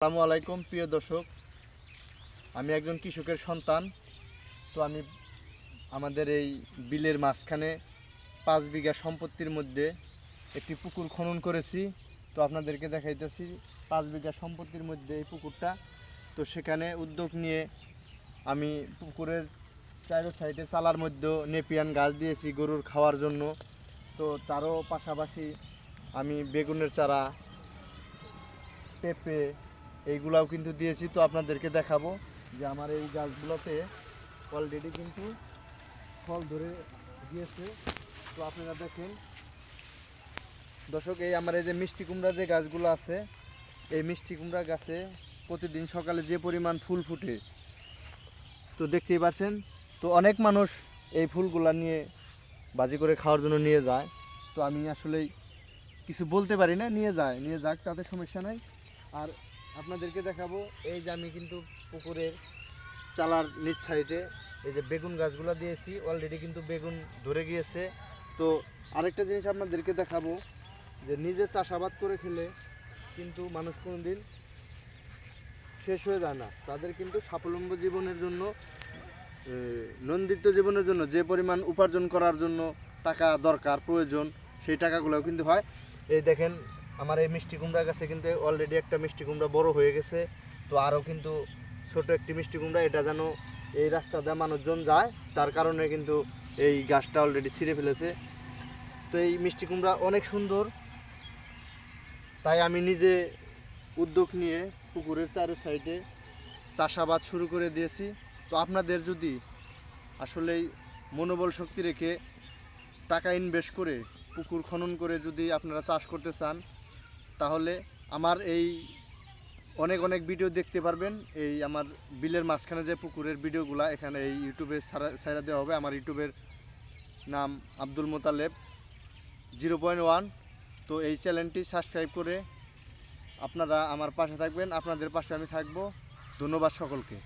আসসালামু আলাইকুম, প্রিয় দর্শক। আমি একজন কৃষকের সন্তান। তো আমি আমাদের এই বিলের মাঝখানে পাঁচ বিঘা সম্পত্তির মধ্যে একটি পুকুর খনন করেছি। তো আপনাদেরকে দেখাইতেছি পাঁচ বিঘা সম্পত্তির মধ্যে এই পুকুরটা। তো সেখানে উদ্যোগ নিয়ে আমি পুকুরের চারো সাইডে চালার মধ্যে নেপিয়ান গাছ দিয়েছি গরুর খাওয়ার জন্য। তো তারও পাশাপাশি আমি বেগুনের চারা, পেঁপে এইগুলাও কিন্তু দিয়েছি, তো আপনাদেরকে দেখাবো যে আমার এই গাছগুলোতে অলরেডি কিন্তু ফল ধরে দিয়েছে। তো আপনারা দেখেন। দর্শক, এই আমার এই যে মিষ্টি কুমড়া যে গাছগুলো আছে, এই মিষ্টি কুমড়া গাছে প্রতিদিন সকালে যে পরিমাণ ফুল ফুটে, তো দেখতেই পাচ্ছেন, তো অনেক মানুষ এই ফুলগুলা নিয়ে বাজি করে খাওয়ার জন্য নিয়ে যায়। তো আমি আসলেই কিছু বলতে পারি না, নিয়ে যায়, নিয়ে যাক, তাতে সমস্যা নাই। আর আপনাদেরকে দেখাবো, এই যে আমি কিন্তু পুকুরের চালার নিচ সাইডে এই যে বেগুন গাছগুলো দিয়েছি অলরেডি কিন্তু বেগুন ধরে গিয়েছে। তো আরেকটা জিনিস আপনাদেরকে দেখাবো, যে নিজে চাষাবাদ করে খেলে কিন্তু মানুষ কোনো দিন শেষ হয়ে যায় না। তাদের কিন্তু স্বাবলম্বী জীবনের জন্য নন্দিত জীবনের জন্য, যে পরিমাণ উপার্জন করার জন্য টাকা দরকার, প্রয়োজন, সেই টাকাগুলোও কিন্তু হয়। এই দেখেন আমার এই মিষ্টি কুমড়া গাছে কিন্তু অলরেডি একটা মিষ্টি কুমড়া বড় হয়ে গেছে। তো আরও কিন্তু ছোট একটি মিষ্টি কুমড়া, এটা যেন এই রাস্তা দিয়ে মানুষজন যায়, তার কারণে কিন্তু এই গাছটা অলরেডি ছিঁড়ে ফেলেছে। তো এই মিষ্টি কুমড়া অনেক সুন্দর। তাই আমি নিজে উদ্যোগ নিয়ে পুকুরের চারো সাইডে চাষাবাদ শুরু করে দিয়েছি। তো আপনাদের যদি আসলেই মনোবল শক্তি রেখে টাকা ইনভেস্ট করে পুকুর খনন করে যদি আপনারা চাষ করতে চান তাহলে আমার এই অনেক অনেক ভিডিও দেখতে পারবেন। এই আমার বিলের মাঝখানে যে পুকুরের ভিডিওগুলো, এখানে এই ইউটিউবে সারা সারা দেওয়া হবে। আমার ইউটিউবের নাম Abdul Motaleb, zero point one. তো এই চ্যানেলটি সাবস্ক্রাইব করে আপনারা আমার পাশে থাকবেন। আপনাদের পাশে আমি থাকব। ধন্যবাদ সকলকে।